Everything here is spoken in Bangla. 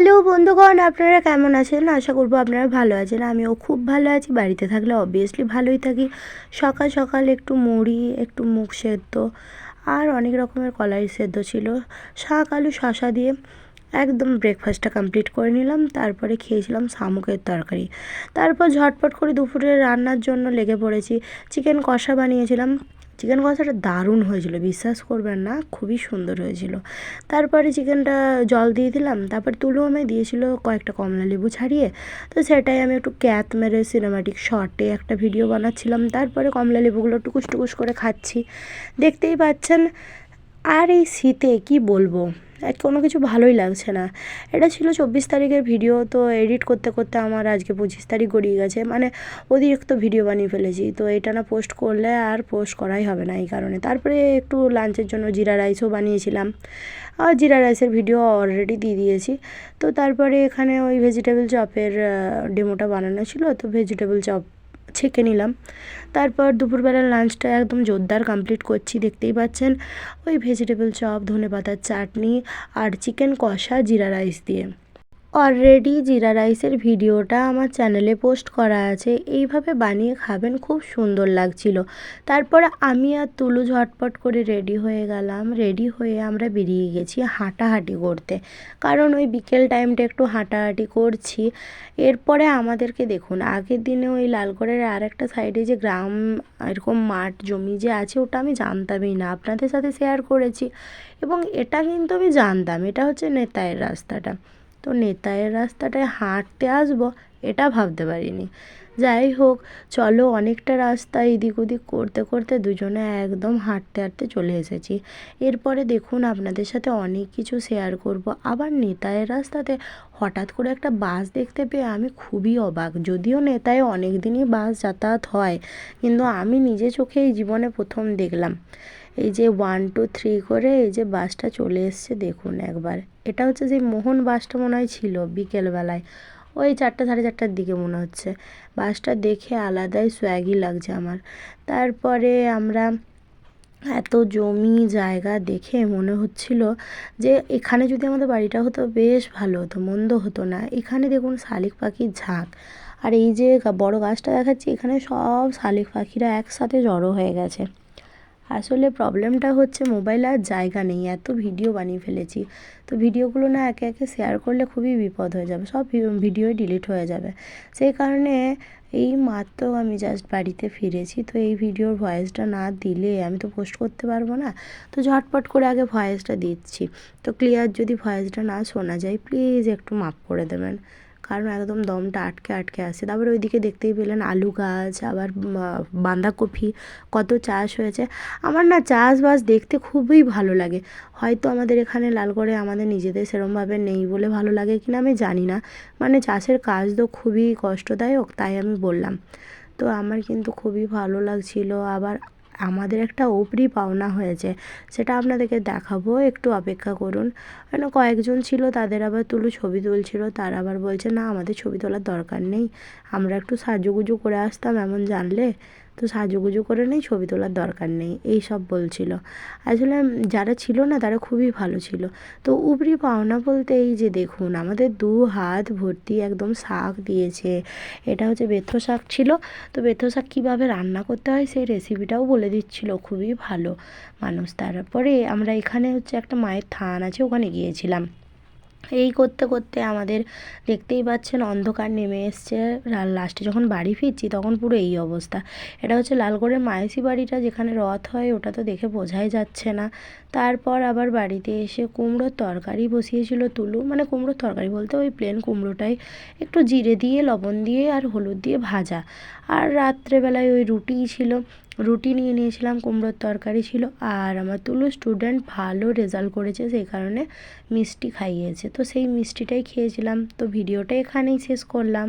হ্যালো বন্ধুগণ, আপনারা কেমন আছেন? আশা করব আপনারা ভালো আছেন। আমিও খুব ভালো আছি। বাড়িতে থাকলে অবভিয়াসলি ভালোই থাকি। সকাল সকাল একটু মুড়ি, একটু মুগ সেদ্ধ আর অনেক রকমের কলাই সেদ্ধ ছিল। শাক, আলু শশা দিয়ে একদম ব্রেকফাস্টটা কমপ্লিট করে নিলাম। তারপরে খেয়েছিলাম শামুকের তরকারি। তারপর ঝটপট করে দুপুরে রান্নার জন্য লেগে পড়েছি। চিকেন কষা বানিয়েছিলাম। চিকেন কষাটা দারুণ হয়েছিল, বিশ্বাস করবেন না, খুবই সুন্দর হয়েছিল। তারপরে চিকেনটা জল দিয়ে দিলাম, তারপর তুলো আমায় দিয়েছিল কয়েকটা কমলা লেবু ছাড়িয়ে। তো সেটাই আমি একটু ক্যাত মেরে সিনেমাটিক শর্টে একটা ভিডিও বানাচ্ছিলাম, তারপরে কমলা লেবুগুলো টুকুস টুকুস করে খাচ্ছি। দেখতেই পাচ্ছেন, আর এই শীতে কি বলব? কোনো কিছু ভালোই লাগছে না। এটা ছিল চব্বিশ তারিখের ভিডিও তো এডিট করতে করতে আমার আজকে পঁচিশ তারিখ গড়িয়ে গেছে। মানে অতিরিক্ত ভিডিও বানিয়ে ফেলেছি, তো এটা না পোস্ট করলে আর পোস্ট করাই হবে না এই কারণে। তারপরে একটু লাঞ্চের জন্য জিরা রাইসও বানিয়েছিলাম। আর জিরা রাইসের ভিডিও অলরেডি দিয়ে দিয়েছি। তো তারপরে এখানে ওই ভেজিটেবল চপের ডেমোটা বানানো ছিল, তো ভেজিটেবল চপ ছেঁকে নিলাম। তারপর দুপুরবেলার লাঞ্চটা একদম জোরদার কমপ্লিট করছি, দেখতেই পাচ্ছেন? ওই ভেজিটেবল চপ ধনে পাতার চাটনি আর চিকেন কষা জিরা রাইস দিয়ে। অলরেডি জিরা রাইসের ভিডিওটা আমার চ্যানেলে পোস্ট করা আছে। এইভাবে বানিয়ে খাবেন, খুব সুন্দর লাগছিল। তারপরে আমি আর তুলু ঝটপট করে রেডি হয়ে গেলাম। রেডি হয়ে আমরা বেরিয়ে গেছি হাঁটাহাঁটি করতে। কারণ ওই বিকেল টাইমটা একটু হাঁটাহাঁটি করছি। এরপরে আমাদেরকে দেখুন, আগের দিনে ওই লালগড়ের আর একটা সাইডে যে গ্রাম, এরকম মাঠ, জমি যে আছে, ওটা আমি জানতামই না। আপনাদের সাথে শেয়ার করেছি। এবং এটা কিন্তু আমি জানতাম, এটা হচ্ছে নেতায়ের রাস্তাটা। তো নেতায়ের রাস্তাটায় হাঁটতে আসব এটা ভাবতে পারিনি। যাই হোক, চলো অনেকটা রাস্তা এদিক ওদিক করতে করতে দুজনে একদম হাঁটতে হাঁটতে চলে এসেছি। এরপরে দেখুন আপনাদের সাথে অনেক কিছু শেয়ার করব। আবার নেতায়ের রাস্তাতে হঠাৎ করে একটা বাস দেখতে পেয়ে আমি খুবই অবাক। যদিও নেতায় অনেক দিনই বাস যাতায়াত হয়, কিন্তু আমি নিজে চোখে এই জীবনে প্রথম দেখলাম। এই যে ওয়ান টু থ্রি করে এই যে বাসটা চলে এসছে, দেখুন একবার। এটা হচ্ছে যে মোহন বাসটা মনে হয় ছিল বিকেলবেলায়। ওই চারটে, সাড়ে চারটার দিকে মনে হচ্ছে। বাসটা দেখে আলাদাই সোয়াগি লাগছে আমার। তারপরে আমরা এত জমি জায়গা দেখে মনে হচ্ছিল যে, এখানে যদি আমাদের বাড়িটা হতো, বেশ ভালো হতো, মন্দ হতো না। এখানে দেখুন শালিক পাখির ঝাঁক। আর এই যে বড় গাছটা দেখাচ্ছি, এখানে সব শালিক পাখিরা একসাথে জড়ো হয়ে গেছে। আসলে প্রবলেমটা হচ্ছে মোবাইল আর জায়গা নেই, এত ভিডিও বানিয়ে ফেলেছি। তো ভিডিওগুলো না একে একে শেয়ার করলে খুবই বিপদ হয়ে যাবে, সব ভিডিওই ডিলিট হয়ে যাবে। সেই কারণে এই মাত্র আমি জাস্ট বাড়িতে ফিরেছি, তো এই ভিডিওর ভয়েসটা না দিলে আমি তো পোস্ট করতে পারব না। তো ঝটপট করে আগে ভয়েসটা দিচ্ছি। তো ক্লিয়ার যদি ভয়েসটা না শোনা যায় প্লিজ একটু মাফ করে দেবেন। কারণ একদম দমটা আটকে আটকে আসে তারপরে ওইদিকে দেখতেই পেলেন আলু গাছ, আবার বাঁধাকপি, কত চাষ হয়েছে। আমার না চাষবাস দেখতে খুবই ভালো লাগে। হয়তো আমাদের এখানে লালগড়ে আমাদের নিজেদের সেরমভাবে নেই বলে ভালো লাগে কি না আমি জানি না। মানে চাষের কাজ তো খুবই কষ্টদায়ক, তাই আমি বললাম। তো আমার কিন্তু খুবই ভালো লাগছিল। আবার আমাদের একটা অপরি পাওনা হয়েছে, সেটা আপনাদেরকে দেখাবো, একটু অপেক্ষা করুন। কেন কয়েকজন ছিল, তাদের আবার তুলু ছবি তুলছিল, তারা আবার বলছে, না, আমাদের ছবি তোলার দরকার নেই, আমরা একটু সাজুগুজু করে আসতাম, এমন জানলে? তো সাজুগুজু করে নেই, ছবি তোলার দরকার নেই, এই সব বলছিল। আসলে যারা ছিল না, তারা খুবই ভালো ছিল। তো উপরি পাওনা বলতে এই যে দেখুন, আমাদের দু হাত ভর্তি একদম শাক দিয়েছে। এটা হচ্ছে বেথ শাক ছিল। তো বেথ শাক কীভাবে রান্না করতে হয়, সেই রেসিপিটাও বলে দিচ্ছিল। খুবই ভালো মানুষ। তারপরে আমরা এখানে হচ্ছে একটা মায়ের থান আছে, ওখানে গিয়েছিলাম। এই করতে করতে আমাদের দেখতেই পাচ্ছেন অন্ধকার নেমে এসছে। লাস্টে যখন বাড়ি ফিরছি তখন পুরো এই অবস্থা। এটা হচ্ছে লালগড়ের মায়েসি বাড়িটা যেখানে রথ হয়, ওটা তো দেখে বোঝাই যাচ্ছে না। তারপর আবার বাড়িতে এসে কুমড়োর তরকারি বসিয়েছিল তুলু মানে কুমড়োর তরকারি বলতে ওই প্লেন কুমড়োটাই। একটু জিরে দিয়ে, লবণ দিয়ে আর হলুদ দিয়ে ভাজা। আর রাত্রেবেলায় ওই রুটিই ছিল। রুটি নিয়ে নিয়েছিলাম, কুমড়োর তরকারি ছিল আর আমার তুলু স্টুডেন্ট ভালো রেজাল্ট করেছে, সেই কারণে মিষ্টি খাইয়েছে। তো সেই মিষ্টিটাই খেয়েছিলাম। তো ভিডিওটা এখানেই শেষ করলাম।